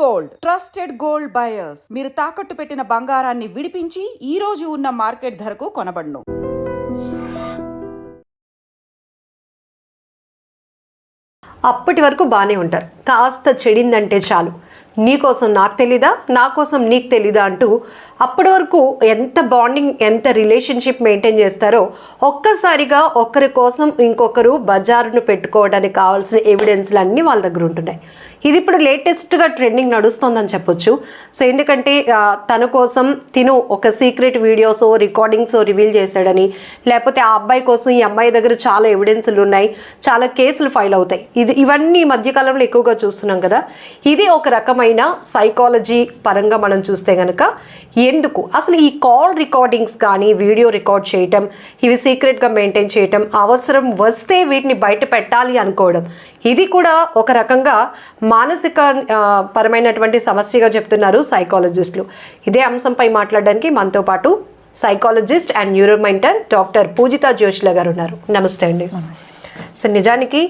Gold. Trusted gold buyers. మీరు తాకట్టు పెట్టిన బంగారాన్ని విడిపించి ఈ రోజు ఉన్న మార్కెట్ ధరకు కొనబడును. అప్పటి వరకు బాగానే ఉంటారు. కాస్త చెడిందంటే చాలు. నీకోసం నాకు తెలీదా? నా కోసం నీకు తెలీదా? అంటూ అప్పటి వరకు ఎంత బాండింగ్ ఎంత రిలేషన్షిప్ మెయింటైన్ చేస్తారో ఒక్కసారిగా ఒకరి కోసం ఇంకొకరు బజారును పెట్టుకోవడానికి కావాల్సిన ఎవిడెన్స్లు అన్నీ వాళ్ళ దగ్గర ఉంటున్నాయి. ఇది ఇప్పుడు లేటెస్ట్గా ట్రెండింగ్ నడుస్తోందని చెప్పొచ్చు. సో ఎందుకంటే తన కోసం తిను ఒక సీక్రెట్ వీడియోస్ రికార్డింగ్స్ రివీల్ చేశాడని లేకపోతే ఆ అబ్బాయి కోసం ఈ అమ్మాయి దగ్గర చాలా ఎవిడెన్స్లు ఉన్నాయి చాలా కేసులు ఫైల్ అవుతాయి. ఇది ఇవన్నీ ఈ మధ్యకాలంలో ఎక్కువగా చూస్తున్నాం కదా. ఇది ఒక రకమైన సైకాలజీ పరంగా మనం చూస్తే కనుక ఎందుకు? అసలు ఈ కాల్ రికార్డింగ్స్ కానీ వీడియో రికార్డ్ చేయటం ఇవి సీక్రెట్గా మెయింటైన్ చేయటం అవసరం వస్తే వీటిని బయట పెట్టాలి అనుకోవడం. ఇది కూడా ఒక రకంగా మానసిక పరమైనటువంటి సమస్యగా చెప్తున్నారు సైకాలజిస్టులు ఇదే అంశంపై మాట్లాడడానికి మనతో పాటు psychologist and neuromentor doctor Pujitha Joshila garu ఉన్నారు. నమస్తే అండి. సో నిజానికి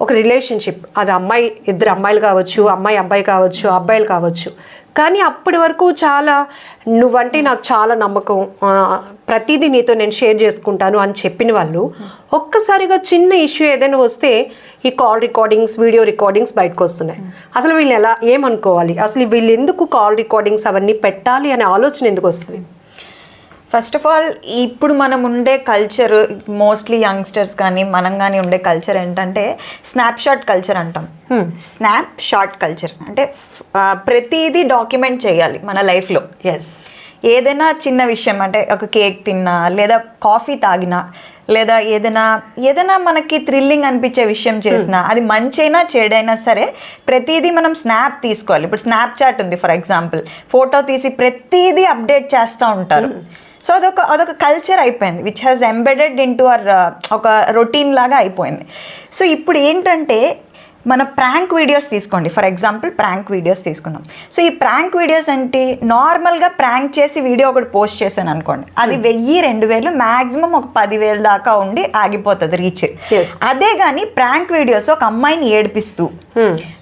ఒక రిలేషన్షిప్. అది అమ్మాయి ఇద్దరు అమ్మాయిలు కావచ్చు అమ్మాయి అబ్బాయి కావచ్చు అబ్బాయిలు కావచ్చు. కానీ అప్పటి వరకు చాలా నువ్వంటే నాకు చాలా నమ్మకం. ప్రతిదీ నీతో నేను షేర్ చేసుకుంటాను అని చెప్పిన వాళ్ళు ఒక్కసారిగా చిన్న ఇష్యూ ఏదైనా వస్తే ఈ కాల్ రికార్డింగ్స్ వీడియో రికార్డింగ్స్ బయటకు వస్తున్నాయి. అసలు వీళ్ళు ఎలా ఏమనుకోవాలి? అసలు వీళ్ళు ఎందుకు కాల్ రికార్డింగ్స్ అవన్నీ పెట్టాలి అనే ఆలోచన ఎందుకు వస్తుంది? ఫస్ట్ ఆఫ్ ఆల్ ఇప్పుడు మనం ఉండే కల్చర్ మోస్ట్లీ యంగ్స్టర్స్ కానీ మనం కానీ ఉండే కల్చర్ ఏంటంటే స్నాప్ షాట్ కల్చర్ అంటాం. స్నాప్ షాట్ కల్చర్ అంటే ప్రతిదీ డాక్యుమెంట్ చేయాలి మన లైఫ్లో ఎస్ ఏదైనా చిన్న విషయం అంటే ఒక కేక్ తిన్నా లేదా కాఫీ తాగినా లేదా ఏదైనా ఏదైనా మనకి థ్రిల్లింగ్ అనిపించే విషయం చేసినా అది మంచైనా చెడైనా సరే ప్రతిదీ మనం స్నాప్ తీసుకోవాలి. ఇప్పుడు స్నాప్ చాట్ ఉంది ఫర్ ఎగ్జాంపుల్ ఫోటో తీసి ప్రతిదీ అప్డేట్ చేస్తూ ఉంటారు. సో అదొక అదొక కల్చర్ అయిపోయింది which has embedded into our ఒక రొటీన్ లాగా అయిపోయింది. సో ఇప్పుడు ఏంటంటే మన ప్రాంక్ వీడియోస్ తీసుకోండి. ఫర్ ఎగ్జాంపుల్ ప్రాంక్ వీడియోస్ తీసుకుందాం సో ఈ ప్రాంక్ వీడియోస్ అంటే నార్మల్గా ప్రాంక్ చేసి వీడియో ఒకటి పోస్ట్ చేశాను అనుకోండి. అది వెయ్యి రెండు వేలు మ్యాక్సిమం ఒక పదివేలు దాకా ఉండి ఆగిపోతుంది రీచ్. అదే కానీ ప్రాంక్ వీడియోస్ ఒక అమ్మాయిని ఏడిపిస్తూ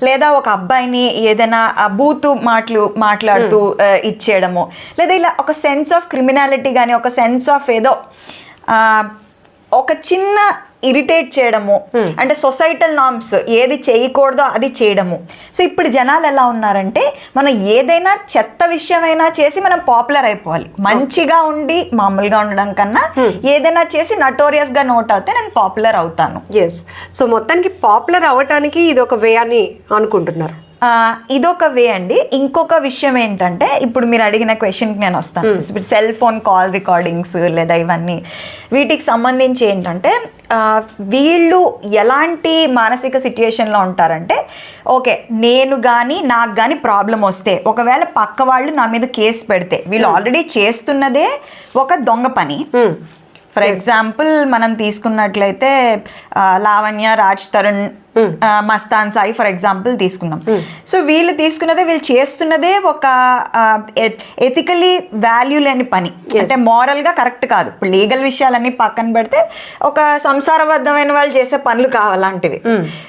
లేదా ఒక అబ్బాయిని ఏదైనా బూతు మాటలు మాట్లాడుతూ ఆ, ఇచ్చేయడము. లేదా ఇలా ఒక సెన్స్ ఆఫ్ క్రిమినాలిటీ కానీ ఒక సెన్స్ ఆఫ్ ఏదో ఒక చిన్న ఇరిటేట్ చేయడము. అంటే సొసైటల్ నామ్స్ ఏది చేయకూడదో అది చేయడము. సో ఇప్పుడు జనాలు ఎలా ఉన్నారంటే మనం ఏదైనా చెత్త విషయమైనా చేసి మనం పాపులర్ అయిపోవాలి. మంచిగా ఉండి మామూలుగా ఉండడం కన్నా ఏదైనా చేసి నటోరియస్గా నోట్ అవుతే నేను పాపులర్ అవుతాను. ఎస్ సో మొత్తానికి పాపులర్ అవ్వటానికి ఇది ఒక వే అని అనుకుంటున్నారు. ఇదొక వే అండి. ఇంకొక విషయం ఏంటంటే ఇప్పుడు మీరు అడిగిన క్వశ్చన్కి నేను వస్తాను. ఇప్పుడు సెల్ ఫోన్ కాల్ రికార్డింగ్స్ లేదా ఇవన్నీ. వీటికి సంబంధించి ఏంటంటే వీళ్ళు ఎలాంటి మానసిక సిచ్యుయేషన్లో ఉంటారంటే ఓకే నేను కానీ నాకు కానీ ప్రాబ్లం వస్తే ఒకవేళ పక్క వాళ్ళు నా మీద కేసు పెడితే వీళ్ళు ఆల్రెడీ చేస్తున్నదే ఒక దొంగ పని. ఫర్ ఎగ్జాంపుల్ మనం తీసుకున్నట్లయితే లావణ్య రాజ్ తరుణ్ మస్తాన్ సాయి ఫర్ ఎగ్జాంపుల్ తీసుకుందాం. సో వీళ్ళు తీసుకున్నదే వీళ్ళు చేస్తున్నదే ఒక ఎథికలీ వాల్యూ లేని పని. అంటే moral గా కరెక్ట్ కాదు. ఇప్పుడు లీగల్ విషయాలన్నీ పక్కన పెడితే ఒక సంసారబద్ధమైన వాళ్ళు చేసే పనులు కావాలంటివి.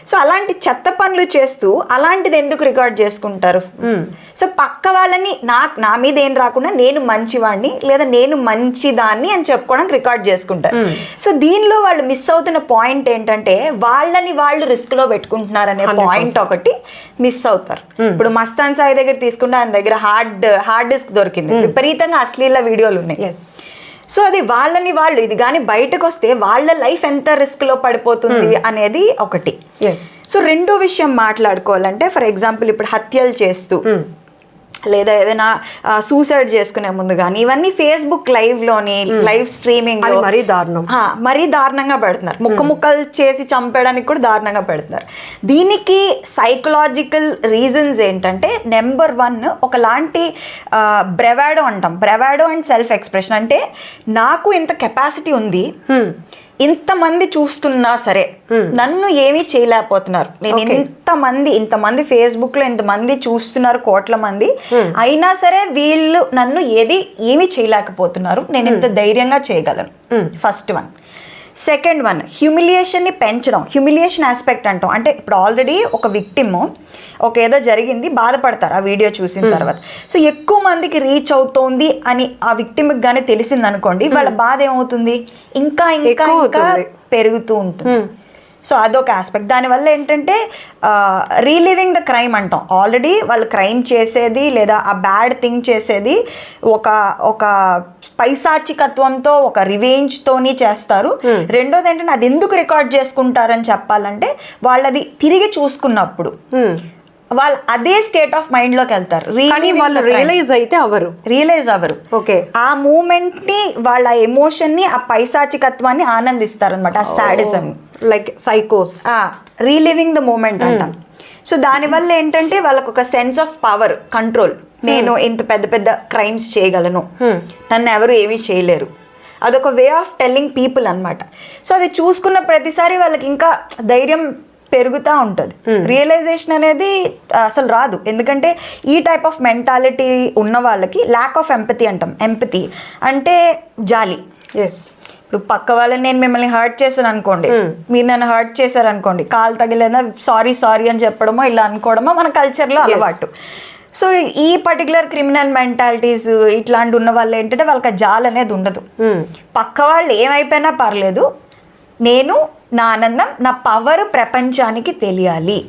సో అలాంటి చెత్త పనులు చేస్తూ అలాంటిది ఎందుకు రికార్డ్ చేసుకుంటారు? సో పక్క వాళ్ళని నాకు నా మీద ఏం రాకుండా నేను మంచివాడిని లేదా నేను మంచిదాన్ని అని చెప్పుకోవడానికి రికార్డ్ చేసుకుంటారు. సో దీనిలో వాళ్ళు మిస్ అవుతున్న పాయింట్ ఏంటంటే వాళ్ళని వాళ్ళు రిస్క్ లో పెట్టుకుంటున్నారనే పాయింట్ ఒకటి మిస్ అవుతారు. ఇప్పుడు మస్తాన్ సాయి దగ్గర తీసుకుంటే ఆయన దగ్గర హార్డ్ హార్డ్ డిస్క్ దొరికింది. విపరీతంగా అశ్లీల వీడియోలు ఉన్నాయి. సో అది వాళ్ళని వాళ్ళు ఇది కానీ బయటకు వస్తే వాళ్ళ లైఫ్ ఎంత రిస్క్లో పడిపోతుంది అనేది ఒకటి. సో రెండో విషయం మాట్లాడుకోవాలంటే ఫర్ ఎగ్జాంపుల్ ఇప్పుడు హత్యలు చేస్తూ లేదా ఏదైనా సూసైడ్ చేసుకునే ముందు కానీ ఇవన్నీ ఫేస్బుక్ లైవ్లోని లైవ్ స్ట్రీమింగ్ మరీ దారుణం. మరీ దారుణంగా పెడుతున్నారు. ముక్క ముక్కలు చేసి చంపేయడానికి కూడా దారుణంగా పెడుతున్నారు. దీనికి సైకలాజికల్ రీజన్స్ ఏంటంటే నెంబర్ వన్ ఒకలాంటి బ్రెవాడో అంటాం. బ్రెవాడో అండ్ సెల్ఫ్ ఎక్స్ప్రెషన్ అంటే నాకు ఇంత కెపాసిటీ ఉంది ఇంతమంది చూస్తున్నా సరే నన్ను ఏమీ చేయలేకపోతున్నారు. నేను ఇంతమంది ఇంతమంది ఫేస్బుక్లో ఇంతమంది చూస్తున్నారు కోట్ల మంది. అయినా సరే వీళ్ళు నన్ను ఏది ఏమీ చేయలేకపోతున్నారు. నేను ఇంత ధైర్యంగా చేయగలను. ఫస్ట్ వన్ సెకండ్ వన్ హ్యూమిలియేషన్ని పెంచడం. హ్యూమిలియేషన్ ఆస్పెక్ట్ అంటాం. అంటే ఇప్పుడు ఆల్రెడీ ఒక విక్టిమ్ ఒక ఏదో జరిగింది బాధపడతారు ఆ వీడియో చూసిన తర్వాత. సో ఎక్కువ మందికి రీచ్ అవుతోంది అని ఆ విక్టిమ్కి కానీ తెలిసింది అనుకోండి వాళ్ళ బాధ ఏమవుతుంది? ఇంకా ఇంకా ఇంకా. పెరుగుతూ ఉంటుంది. సో అదొక ఆస్పెక్ట్ దానివల్ల ఏంటంటే రీలివింగ్ ద క్రైమ్ అంటాం. ఆల్రెడీ వాళ్ళు క్రైమ్ చేసేది లేదా ఆ బ్యాడ్ థింగ్ చేసేది ఒక ఒక పైశాచికత్వంతో ఒక రివెంజ్తోని చేస్తారు. రెండోది ఏంటంటే అది ఎందుకు రికార్డ్ చేసుకుంటారని చెప్పాలంటే వాళ్ళది తిరిగి చూసుకున్నప్పుడు. హ్మ్. వాళ్ళు అదే స్టేట్ ఆఫ్ మైండ్లోకి వెళ్తారు. కానీ వాళ్ళు రియలైజ్ అయితే అవ్వరు రియలైజ్ అవ్వరు ఓకే ఆ మూమెంట్ని వాళ్ళ ఎమోషన్ని ఆ పైశాచికత్వాన్ని ఆనందిస్తారు అనమాట ఆ సాడిజం లైక్ సైకోస్ రీలివింగ్ ద మూమెంట్ అంటాం. సో దానివల్ల ఏంటంటే వాళ్ళకు ఒక సెన్స్ ఆఫ్ పవర్ కంట్రోల్ నేను ఇంత పెద్ద పెద్ద క్రైమ్స్ చేయగలను. నన్ను ఎవరు ఏమీ చేయలేరు. అదొక వే ఆఫ్ టెల్లింగ్ పీపుల్ అన్నమాట. సో అది చూసుకున్న ప్రతిసారి వాళ్ళకి ఇంకా ధైర్యం పెరుగుతూ ఉంటుంది. రియలైజేషన్ అనేది అసలు రాదు. ఎందుకంటే ఈ టైప్ ఆఫ్ మెంటాలిటీ ఉన్న వాళ్ళకి ల్యాక్ ఆఫ్ ఎంపతి అంటాం. ఎంపతి అంటే జాలి. ఎస్ ఇప్పుడు పక్క వాళ్ళని నేను మిమ్మల్ని హర్ట్ చేశాను అనుకోండి. మీరు నన్ను హర్ట్ చేశారు అనుకోండి కాలు తగిలేదా సారీ సారీ అని చెప్పడమో ఇలా అనుకోవడమో మన కల్చర్లో అలవాటు. సో ఈ పర్టికులర్ క్రిమినల్ మెంటాలిటీస్ ఇట్లాంటి ఉన్న వాళ్ళు ఏంటంటే వాళ్ళకి జాల్ అనేది ఉండదు. పక్క వాళ్ళు ఏమైపోయినా పర్లేదు. నేను నా ఆనందం నా పవర్ ప్రపంచానికి తెలియాలి.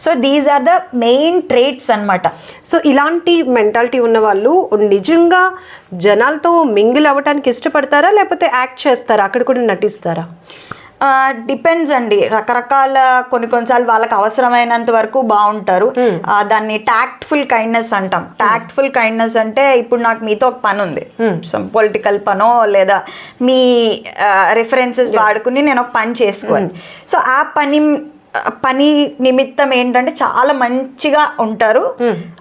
So these are the main traits అన్నమాట. సో ఇలాంటి మెంటాలిటీ ఉన్న వాళ్ళు నిజంగా జనాలతో మింగిల్ అవ్వటానికి ఇష్టపడతారా? లేకపోతే యాక్ట్ చేస్తారా? అక్కడ కూడా నటిస్తారా? డిపెండ్స్ అండి. రకరకాల కొన్ని కొన్నిసార్లు వాళ్ళకి అవసరమైనంత వరకు బాగుంటారు. దాన్ని టాక్ట్ఫుల్ కైండ్నెస్ అంటాం. టాక్ట్ఫుల్ కైండ్నెస్ అంటే ఇప్పుడు నాకు మీతో ఒక పని ఉంది. పొలిటికల్ పనో లేదా మీ రిఫరెన్సెస్ వాడుకుని నేను ఒక పని చేసుకోవాలి. సో ఆ పని పని నిమిత్తం ఏంటంటే చాలా మంచిగా ఉంటారు.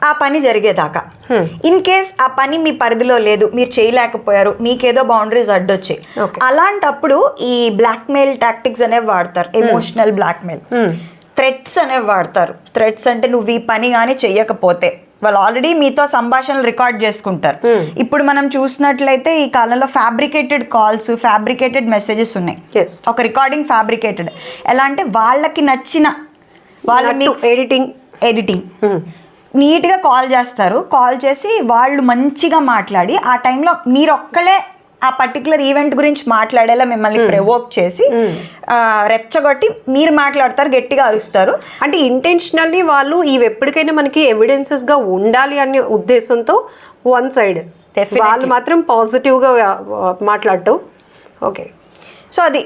ఆ పని జరిగేదాకా. ఇన్ కేస్ ఆ పని మీ పరిధిలో లేదు మీరు చేయలేకపోయారు మీకేదో బౌండరీస్ అడ్డొచ్చాయి Okay. అలాంటప్పుడు ఈ బ్లాక్మెయిల్ టాక్టిక్స్ అనేవి వాడతారు. ఎమోషనల్ బ్లాక్మెయిల్ థ్రెట్స్ అనేవి వాడతారు. థ్రెట్స్ అంటే నువ్వు ఈ పని కానీ చెయ్యకపోతే. వాళ్ళు ఆల్రెడీ మీతో సంభాషణలు రికార్డ్ చేసుకుంటారు. ఇప్పుడు మనం చూసినట్లయితే ఈ కాలంలో ఫ్యాబ్రికేటెడ్ కాల్స్ ఫ్యాబ్రికేటెడ్ మెసేజెస్ ఉన్నాయి. ఒక రికార్డింగ్ ఫ్యాబ్రికేటెడ్ ఎలా అంటే వాళ్ళకి నచ్చిన వాళ్ళు ఎడిటింగ్ ఎడిటింగ్ నీట్గా కాల్ చేస్తారు. కాల్ చేసి వాళ్ళు మంచిగా మాట్లాడి ఆ టైంలో మీరు ఒక్కలే ఆ పర్టికులర్ ఈవెంట్ గురించి మాట్లాడేలా మిమ్మల్ని ప్రవోక్ చేసి ఆ, రెచ్చగొట్టి మీరు మాట్లాడతారు గట్టిగా అరుస్తారు. అంటే ఇంటెన్షనల్లీ వాళ్ళు ఇవి ఎప్పటికైనా మనకి ఎవిడెన్సెస్గా ఉండాలి అనే ఉద్దేశంతో వన్ సైడ్. వాళ్ళు మాత్రం పాజిటివ్గా మాట్లాడటం. ఓకే సో అది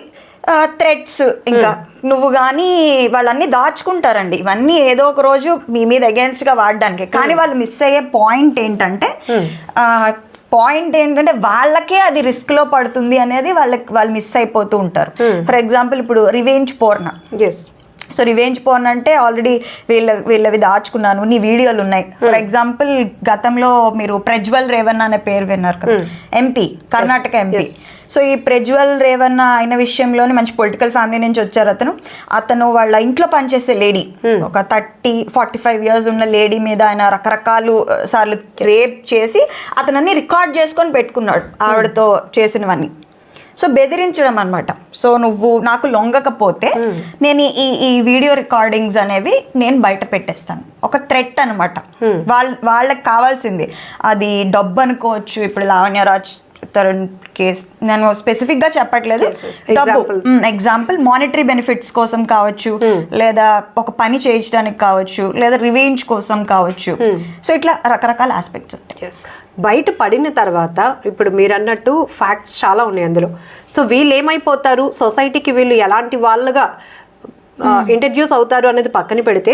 థ్రెడ్స్ ఇంకా. నువ్వు కానీ వాళ్ళన్నీ దాచుకుంటారండి. ఇవన్నీ ఏదో ఒక రోజు మీ మీద against గా వాడడానికి. కానీ వాళ్ళు మిస్ అయ్యే పాయింట్ ఏంటంటే పాయింట్ ఏంటంటే వాళ్ళకే అది risk లో పడుతుంది అనేది వాళ్ళకి వాళ్ళు మిస్ అయిపోతూ ఉంటారు. ఫర్ ఎగ్జాంపుల్ ఇప్పుడు revenge porn. Yes so revenge porn అంటే ఆల్రెడీ వీళ్ళ వీళ్ళవి దాచుకున్నాను నీ వీడియోలు ఉన్నాయి. ఫర్ ఎగ్జాంపుల్ గతంలో మీరు ప్రజ్వల్ రేవన్న అనే పేరు విన్నారు కదా. ఎంపీ కర్ణాటక ఎంపీ సో ఈ ప్రజ్వల్ రేవన్న అయిన విషయంలోనే మంచి పొలిటికల్ ఫ్యామిలీ నుంచి వచ్చారు అతను. అతను వాళ్ళ ఇంట్లో పనిచేసే లేడీ. ఒక థర్టీ ఫార్టీ ఫైవ్ ఇయర్స్ ఉన్న లేడీ మీద ఆయన రకరకాలు సార్లు రేప్ చేసి అతనన్నీ రికార్డ్ చేసుకొని పెట్టుకున్నాడు ఆవిడతో చేసినవన్నీ. సో బెదిరించడం అనమాట సో నువ్వు నాకు లొంగకపోతే నేను ఈ ఈ వీడియో రికార్డింగ్స్ అనేవి నేను బయట పెట్టేస్తాను. ఒక థ్రెట్ అనమాట వాళ్ళ వాళ్ళకి కావాల్సింది. అది డబ్బు అనుకోవచ్చు ఇప్పుడు లావణ్యరాజ్ తరుణ్ కేస్. నేను స్పెసిఫిక్గా చెప్పట్లేదు. డబ్బు. ఎగ్జాంపుల్ మానిటరీ బెనిఫిట్స్ కోసం కావచ్చు లేదా ఒక పని చేయించడానికి కావచ్చు లేదా రివెంజ్ కోసం కావచ్చు. సో ఇట్లా రకరకాల ఆస్పెక్ట్స్ ఉంటాయి. బయట పడిన తర్వాత ఇప్పుడు మీరు అన్నట్టు ఫ్యాక్ట్స్ చాలా ఉన్నాయి అందులో. సో వీళ్ళు ఏమైపోతారు సొసైటీకి వీళ్ళు ఎలాంటి వాళ్ళుగా ఇంట్రడ్యూస్ అవుతారు అనేది పక్కన పెడితే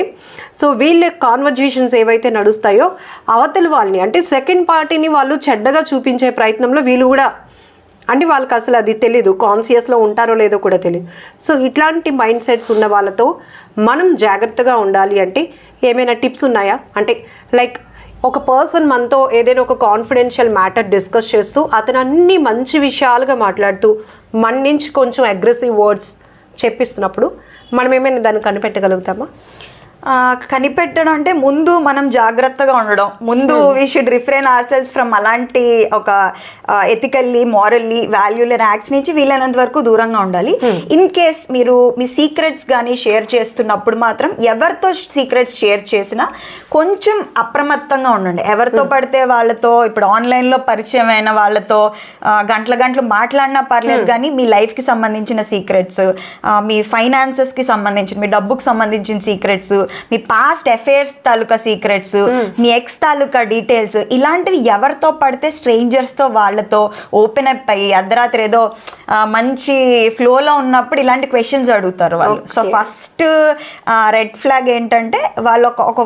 సో వీళ్ళ కాన్వర్జేషన్స్ ఏవైతే నడుస్తాయో అవతల వాళ్ళని అంటే సెకండ్ పార్టీని వాళ్ళు చెడ్డగా చూపించే ప్రయత్నంలో వీళ్ళు కూడా అంటే వాళ్ళకి అసలు అది తెలీదు కాన్షియస్లో ఉంటారో లేదో కూడా తెలియదు సో ఇట్లాంటి మైండ్ సెట్స్ ఉన్న వాళ్ళతో మనం జాగ్రత్తగా ఉండాలి అంటే ఏమైనా టిప్స్ ఉన్నాయా? అంటే లైక్ ఒక పర్సన్ మనతో ఏదైనా ఒక కాన్ఫిడెన్షియల్ మ్యాటర్ డిస్కస్ చేస్తూ అతను అన్ని మంచి విషయాలుగా మాట్లాడుతూ మన నుంచి కొంచెం అగ్రెసివ్ వర్డ్స్ చెప్పిస్తున్నప్పుడు మనం ఏమైనా దాన్ని కనిపెట్టగలుగుతామా? కనిపెట్టడం అంటే ముందు మనం జాగ్రత్తగా ఉండడం. ముందు we should refrain ourselves from అలాంటి ఒక ఎథికల్లీ మారల్లీ వాల్యూలీ యాక్ట్స్ నుంచి వీలైనంత వరకు దూరంగా ఉండాలి. ఇన్ కేస్ మీరు మీ సీక్రెట్స్ కానీ షేర్ చేస్తున్నప్పుడు మాత్రం ఎవరితో సీక్రెట్స్ షేర్ చేసినా కొంచెం అప్రమత్తంగా ఉండండి. ఎవరితో పడితే వాళ్ళతో ఇప్పుడు ఆన్లైన్లో పరిచయం అయిన వాళ్ళతో గంటల గంటలు మాట్లాడినా పర్లేదు కానీ మీ లైఫ్కి సంబంధించిన సీక్రెట్స్ మీ ఫైనాన్సెస్కి సంబంధించిన మీ డబ్బుకి సంబంధించిన సీక్రెట్స్ మీ పాస్ట్ అఫైర్స్ తాలూకా సీక్రెట్స్ మీ ఎక్స్ తాలూకా డీటెయిల్స్ ఇలాంటివి ఎవరితో పడితే స్ట్రేంజర్స్తో వాళ్ళతో ఓపెన్ అప్ అయ్యి అర్ధరాత్రి ఏదో మంచి ఫ్లోలో ఉన్నప్పుడు ఇలాంటి క్వశ్చన్స్ అడుగుతారు వాళ్ళు. సో ఫస్ట్ రెడ్ ఫ్లాగ్ ఏంటంటే వాళ్ళు ఒక ఒక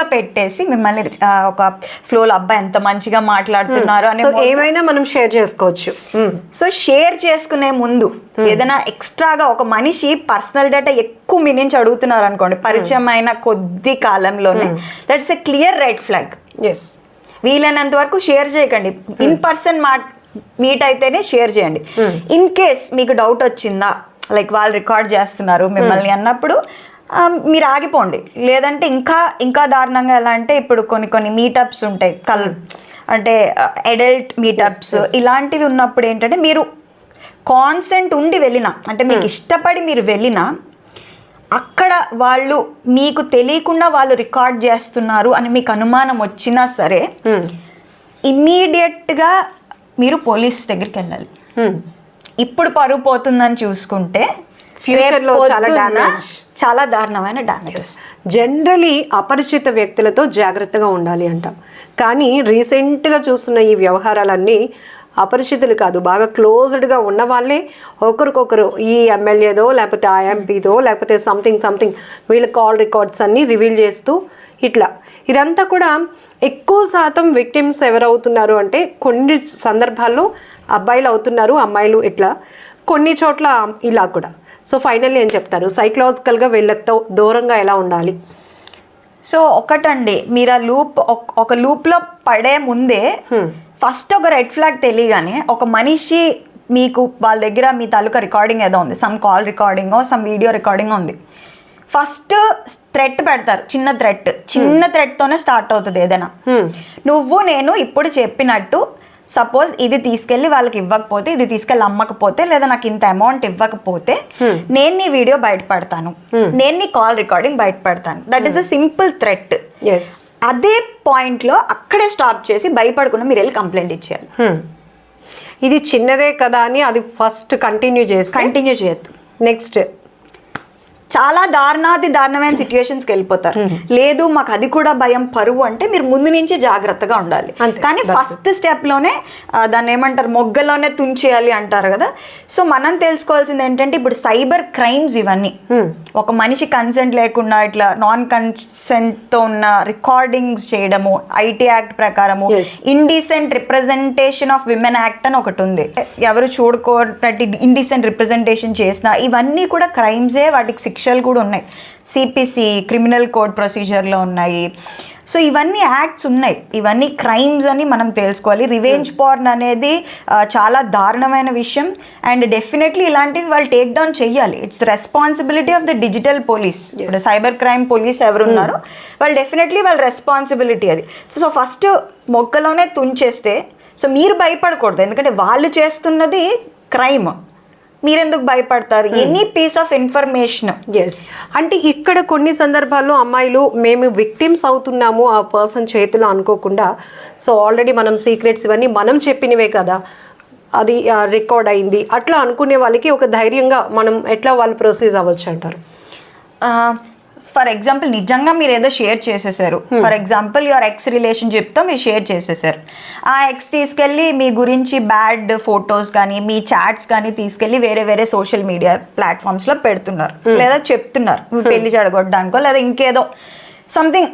మోడ్లో పెట్టేసి మిమ్మల్ని ఒక ఫ్లోలో అబ్బాయి ఎంత మంచిగా మాట్లాడుతున్నారు అనే mode లో- ఏమైనా మనం షేర్ చేసుకోవచ్చు. మ్మ్. సో షేర్ చేసుకునే ముందు ఏదైనా ఎక్స్ట్రాగా ఒక మనిషి పర్సనల్ డేటా ఎక్కువ మీ నుంచి అడుగుతున్నారు అనుకోండి పరిచయం అయిన కొద్ది కాలంలోనే. That's a clear red flag yes వీలైనంత వరకు షేర్ చేయకండి. ఇన్ పర్సన్ మా మీట్ అయితేనే షేర్ చేయండి. ఇన్ కేస్ మీకు డౌట్ వచ్చిందా లైక్ వాళ్ళు రికార్డ్ చేస్తున్నారు మిమ్మల్ని అన్నప్పుడు మీరు ఆగిపోండి. లేదంటే ఇంకా ఇంకా దారుణంగా ఎలా అంటే ఇప్పుడు కొన్ని కొన్ని మీటప్స్ ఉంటాయి. కల్ అంటే అడల్ట్ మీటప్స్ ఇలాంటివి ఉన్నప్పుడు ఏంటంటే మీరు కాన్సెంట్ ఉండి వెళ్ళినా అంటే మీకు ఇష్టపడి మీరు వెళ్ళినా అక్కడ వాళ్ళు మీకు తెలియకుండా వాళ్ళు రికార్డ్ చేస్తున్నారు అని మీకు అనుమానం వచ్చినా సరే మ్మ్. ఇమ్మీడియట్గా మీరు పోలీస్ దగ్గరికి వెళ్ళాలి. మ్మ్. ఇప్పుడు పరువు పోతుందని చూసుకుంటే Future లో రేపు చాలా damage. చాలా దారుణమైన డ్యామేజ్ జనరలీ అపరిచిత వ్యక్తులతో జాగ్రత్తగా ఉండాలి అంటాం. కానీ రీసెంట్గా చూస్తున్న ఈ వ్యవహారాలన్నీ అపరిచితులు కాదు బాగా క్లోజ్డ్గా ఉన్న వాళ్ళే. ఒకరికొకరు ఈ ఎమ్మెల్యేదో లేకపోతే ఆ ఎంపీదో లేకపోతే సంథింగ్ సంథింగ్ వీళ్ళ కాల్ రికార్డ్స్ అన్నీ రివీల్ చేస్తూ ఇట్లా. ఇదంతా కూడా ఎక్కువ శాతం విక్టిమ్స్ ఎవరవుతున్నారు అంటే కొన్ని సందర్భాల్లో అబ్బాయిలు అవుతున్నారు అమ్మాయిలు ఇట్లా. కొన్ని చోట్ల ఇలా కూడా. సో ఫైనల్లీ ఏం చెప్తారు? సైకలాజికల్గా వీళ్ళతో దూరంగా ఎలా ఉండాలి? సో ఒకటండి మీరు ఆ లూప్ ఒక లూప్లో పడే ముందే ఫస్ట్ ఒక రెడ్ ఫ్లాగ్ తెలియగానే ఒక మనిషి మీకు వాళ్ళ దగ్గర మీ తాలూకా రికార్డింగ్ ఏదో ఉంది some call recording some video recording ఉంది. ఫస్ట్ థ్రెట్ పెడతారు చిన్న థ్రెట్ చిన్న థ్రెట్తోనే స్టార్ట్ అవుతుంది ఏదైనా. నువ్వు నేను ఇప్పుడు చెప్పినట్టు సపోజ్ ఇది తీసుకెళ్ళి వాళ్ళకి ఇవ్వకపోతే ఇది తీసుకెళ్ళి అమ్మకపోతే లేదా నాకు ఇంత అమౌంట్ ఇవ్వకపోతే నేను నీ వీడియో బయటపడతాను. నేను నీ call recording బయటపడతాను. That is a simple threat yes అదే పాయింట్లో అక్కడే స్టాప్ చేసి భయపడకుండా మీరు వెళ్ళి కంప్లైంట్ ఇచ్చేయాలి. ఇది చిన్నదే కదా అని అది ఫస్ట్ కంటిన్యూ చేస్తే కంటిన్యూ చేయొద్దు. నెక్స్ట్ చాలా దారుణాది దారుణమైన సిచ్యువేషన్స్కి వెళ్ళిపోతారు. లేదు మాకు అది కూడా భయం పరువు అంటే మీరు ముందు నుంచి జాగ్రత్తగా ఉండాలి. కానీ ఫస్ట్ స్టెప్లోనే దాన్ని ఏమంటారు మొగ్గలోనే తుంచేయాలి అంటారు కదా. సో మనం తెలుసుకోవాల్సింది ఏంటంటే ఇప్పుడు సైబర్ క్రైమ్స్ ఇవన్నీ. ఒక మనిషి కన్సెంట్ లేకుండా ఇట్లా నాన్ కన్సెంట్తో ఉన్న రికార్డింగ్స్ చేయడము ఐటీ యాక్ట్ ప్రకారము. Indecent representation of women act అని ఒకటి ఉంది. ఎవరు చూడుకోనట్టు ఇండీసెంట్ రిప్రజెంటేషన్ చేసిన ఇవన్నీ కూడా క్రైమ్సే వాటికి శిక్షలు కూడా ఉన్నాయి. సిపిసి క్రిమినల్ కోడ్ ప్రొసీజర్లో ఉన్నాయి. సో ఇవన్నీ యాక్ట్స్ ఉన్నాయి. ఇవన్నీ క్రైమ్స్ అని మనం తెలుసుకోవాలి. రివెంజ్ పార్న్ అనేది చాలా దారుణమైన విషయం. అండ్ డెఫినెట్లీ ఇలాంటివి వాళ్ళు టేక్ డౌన్ చెయ్యాలి. It's responsibility of the digital police ఇప్పుడు సైబర్ క్రైమ్ పోలీస్ ఎవరు ఉన్నారో వాళ్ళు డెఫినెట్లీ వాళ్ళ రెస్పాన్సిబిలిటీ అది. సో ఫస్ట్ మొక్కలోనే తుంచేస్తే సో మీరు భయపడకూడదు. ఎందుకంటే వాళ్ళు చేస్తున్నది క్రైమ్ మీరెందుకు భయపడతారు? Any piece of information. Yes అంటే ఇక్కడ కొన్ని సందర్భాల్లో అమ్మాయిలు మేము విక్టిమ్స్ అవుతున్నాము ఆ పర్సన్ చేతిలో అనుకోకుండా. సో ఆల్రెడీ మనం సీక్రెట్స్ ఇవన్నీ మనం చెప్పినవే కదా. అది రికార్డ్ అయింది. అట్లా అనుకునే వాళ్ళకి ఒక ధైర్యంగా మనం ఎట్లా వాళ్ళు ప్రొసీజ్ అవ్వచ్చు అంటారు? ఫర్ ఎగ్జాంపుల్ నిజంగా మీరు ఏదో షేర్ చేసేసారు. ఫర్ ఎగ్జాంపుల్ యువర్ ఎక్స్ రిలేషన్షిప్తో మీరు షేర్ చేసేసారు. ఆ ఎక్స్ తీసుకెళ్ళి మీ గురించి బ్యాడ్ ఫొటోస్ కానీ మీ చాట్స్ కానీ తీసుకెళ్ళి వేరే వేరే సోషల్ మీడియా ప్లాట్ఫామ్స్లో పెడుతున్నారు. లేదా చెప్తున్నారు. మీ పెళ్ళి చెడగొట్టడానికో లేదా ఇంకేదో సంథింగ్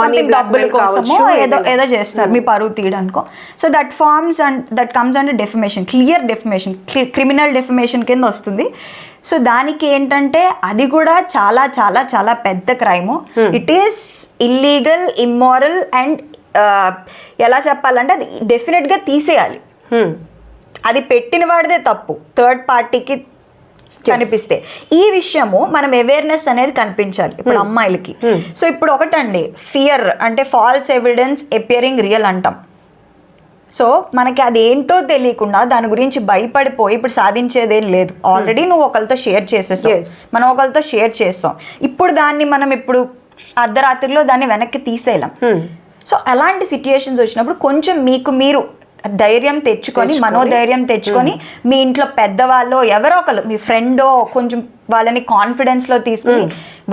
money డబ్బుల కోసమో ఏదో. ఏదో. చేస్తారు మీ పరువు తీయడానికో. So that forms and that comes under defamation clear defamation criminal defamation కింద వస్తుంది. సో దానికి ఏంటంటే అది కూడా చాలా చాలా చాలా పెద్ద crime. It is illegal immoral and ఎలా చెప్పాలంటే అది డెఫినెట్గా తీసేయాలి. Hmm. అది పెట్టిన వాడిదే తప్పు. థర్డ్ పార్టీకి కనిపిస్తే. ఈ విషయము మనం అవేర్నెస్ అనేది కనిపించాలి. ఇప్పుడు అమ్మాయిలకి. సో ఇప్పుడు ఒకటండి. ఫియర్ అంటే ఫాల్స్ ఎవిడెన్స్ ఎపియరింగ్ రియల్ అంటాం. సో మనకి అది ఏంటో తెలియకుండా దాని గురించి భయపడిపోయి ఇప్పుడు సాధించేదేం లేదు. ఆల్రెడీ నువ్వు ఒకరితో షేర్ చేసేసావు. మనం ఒకరితో షేర్ చేస్తాం. ఇప్పుడు దాన్ని మనం ఇప్పుడు అర్ధరాత్రిలో దాన్ని వెనక్కి తీసేయలేం. సో అలాంటి సిచ్యుయేషన్స్ వచ్చినప్పుడు కొంచెం మీకు మీరు ధైర్యం తెచ్చుకొని మనోధైర్యం తెచ్చుకొని మీ ఇంట్లో పెద్దవాళ్ళు ఎవరో ఒకరు మీ ఫ్రెండో కొంచెం వాళ్ళని కాన్ఫిడెన్స్లో తీసుకుని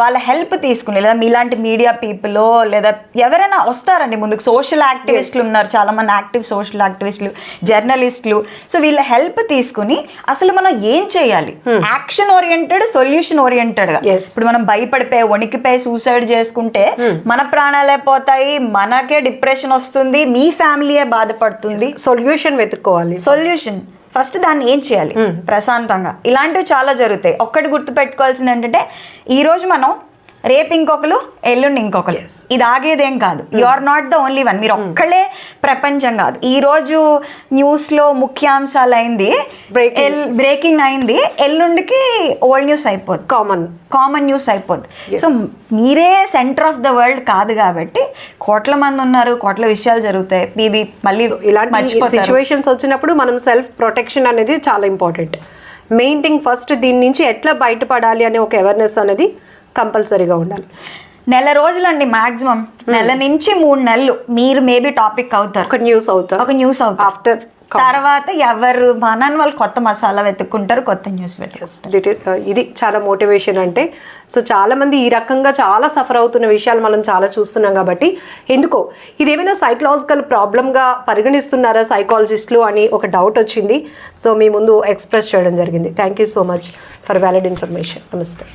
వాళ్ళ హెల్ప్ తీసుకుని లేదా మీలాంటి మీడియా పీపుల్ లేదా ఎవరైనా వస్తారండి ముందుకు. సోషల్ యాక్టివిస్టులు ఉన్నారు చాలా మంది యాక్టివ్ సోషల్ యాక్టివిస్టులు జర్నలిస్టులు సో వీళ్ళ హెల్ప్ తీసుకుని అసలు మనం ఏం చేయాలి? యాక్షన్ ఓరియంటెడ్ సొల్యూషన్ ఓరియంటెడ్గా. Yes. ఇప్పుడు మనం భయపడిపోయి వణికిపోయి సూసైడ్ చేసుకుంటే మన ప్రాణాలే పోతాయి మనకే డిప్రెషన్ వస్తుంది మీ ఫ్యామిలీయే బాధపడుతుంది. సొల్యూషన్ వెతుక్కోవాలి సొల్యూషన్ ఫస్ట్ దాన్ని ఏం చేయాలి? ప్రశాంతంగా. ఇలాంటివి చాలా జరుగుతాయి. ఒక్కటి గుర్తుపెట్టుకోవాల్సింది ఏంటంటే ఈ రోజు మనం రేపు ఇంకొకరు ఎల్లుండి ఇంకొకరు. ఇది ఆగేదేం కాదు. You are not the only one మీరు ఒక్కళ్ళే ప్రపంచం కాదు. ఈ రోజు న్యూస్లో ముఖ్యాంశాలు అయింది. బ్రేకింగ్ అయింది. ఎల్లుండికి ఓల్డ్ న్యూస్ అయిపోద్ది. కామన్ కామన్ న్యూస్ అయిపోద్ది. సో మీరే సెంటర్ ఆఫ్ ద వరల్డ్ కాదు కాబట్టి కోట్ల మంది ఉన్నారు కోట్ల విషయాలు జరుగుతాయి. ఇది మళ్ళీ ఇలాంటి. సిచ్యువేషన్స్ వచ్చినప్పుడు మనం సెల్ఫ్ ప్రొటెక్షన్ అనేది చాలా ఇంపార్టెంట్ మెయిన్ థింగ్ ఫస్ట్ దీని నుంచి ఎట్లా బయటపడాలి అనే ఒక అవేర్నెస్ అనేది కంపల్సరీగా ఉండాలి. నెల రోజులండి మాక్సిమం. నెల నుంచి మూడు నెలలు మీరు మేబీ టాపిక్ అవుతారు. ఒక న్యూస్ అవుతా ఒక న్యూస్ అవుతారు. ఆఫ్టర్ తర్వాత ఎవరు మనని వాళ్ళు కొత్త మసాలా వెతుక్కుంటారు కొత్త న్యూస్ వెతుక్కుంటారు. ఇది చాలా మోటివేషన్ అంటే సో చాలా మంది ఈ రకంగా చాలా సఫర్ అవుతున్న విషయాలు మనం చాలా చూస్తున్నాం కాబట్టి ఎందుకో ఇదేమైనా సైకలాజికల్ ప్రాబ్లమ్గా పరిగణిస్తున్నారా సైకాలజిస్టులు అని ఒక డౌట్ వచ్చింది. సో మీ ముందు ఎక్స్ప్రెస్ చేయడం జరిగింది. Thank you so much for valid information నమస్తే